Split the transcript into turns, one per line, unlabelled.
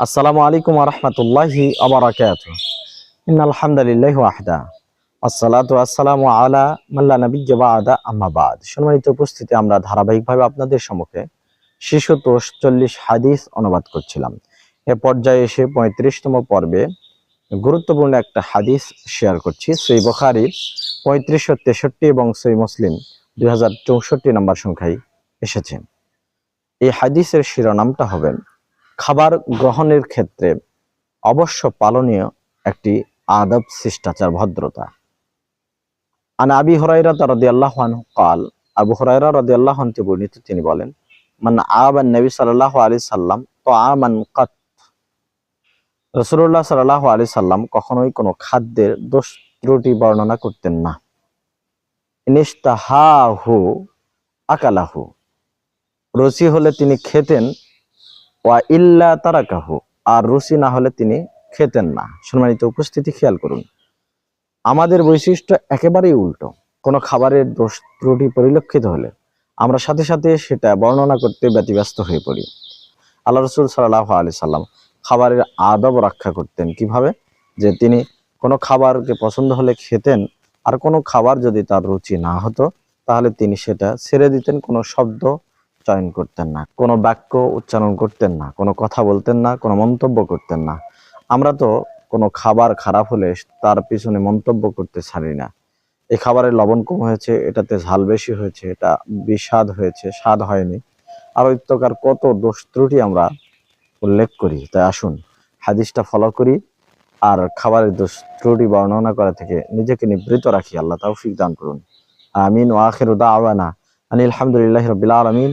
আসসালামু আলাইকুম রহমতুল্লাহি আবরাকাত আলহামদুলিল্লাহ ওয়াহদা। আসসালাতু আসসালামু আলা মাল্লা নবী বাদা আম্মাবাদ সম্মানিত উপস্থিতি, আমরা ধারাবাহিকভাবে আপনাদের সম্মুখে শিশু তোষ চল্লিশ হাদিস অনুবাদ করছিলাম। এ পর্যায়ে এসে পঁয়ত্রিশতম পর্বে গুরুত্বপূর্ণ একটা হাদিস শেয়ার করছি। সই বখারি পঁয়ত্রিশশো তেষট্টি এবং সই মুসলিম দুই হাজার চৌষট্টি নম্বর সংখ্যায় এসেছে। এই হাদিসের শিরোনামটা হবে খাবার গ্রহণের ক্ষেত্রে অবশ্য পালনীয় একটি আদব, শিষ্টাচার, ভদ্রতা। আন আবি হরাইরা তার রদি আল্লাহ কাল, আবু হরাইরা রদি আল্লাহ বর্ণিত তিনি বলেন মানে আবান নবী সাল্লাহ আলি সাল্লাম তো আমান কাত। রসুল্লাহ সাল্লাহ আলি সাল্লাম কখনোই কোনো খাদ্যের দোষ ত্রুটি বর্ণনা করতেন না। নিস্তাহা হু আকালাহু। রসি হলে তিনি খেতেন ওয়া ইল্লা তারাকাহু, আর রুচি না হলে তিনি খেতেন না। সম্মানিত উপস্থিতি, খেয়াল করুন। আমাদের বৈশিষ্ট্য একেবারেই উল্টো। কোনো খাবারের দোষ ত্রুটি পরিলক্ষিত হলে আমরা সাথে সাথে সেটা বর্ণনা করতে ব্যতিব্যস্ত হয়ে পড়ি। আল্লাহ রসুল সাল্লাহ আলি সাল্লাম খাবারের আদব রক্ষা করতেন কীভাবে? যে তিনি কোনো খাবারকে পছন্দ হলে খেতেন, আর কোনো খাবার যদি তার রুচি না হতো, তাহলে তিনি সেটা ছেড়ে দিতেন, কোনো শব্দ চয়ন করতেন না, কোনো বাক্য উচ্চারণ করতেন না, কোনো কথা বলতেন না, কোনো মন্তব্য করতেন না। আমরা তো কোনো খাবার খারাপ হলে তার পিছনে মন্তব্য করতে ছাড়ি না। এই খাবারের লবণ কম হয়েছে, এটাতে ঝাল বেশি হয়েছে, এটা বিস্বাদ হয়েছে, স্বাদ হয়নি। আর প্রকার কত দোষ ত্রুটি আমরা উল্লেখ করি। তাই আসুন, হাদিসটা ফলো করি আর খাবারের দোষ ত্রুটি বর্ণনা করা থেকে নিজেকে নিবৃত রাখি। আল্লাহ তাও তৌফিক দান করুন। আমিন। ও আখির দাওয়ানা আনিল আলহামদুলিল্লাহ রবিল আলমিন।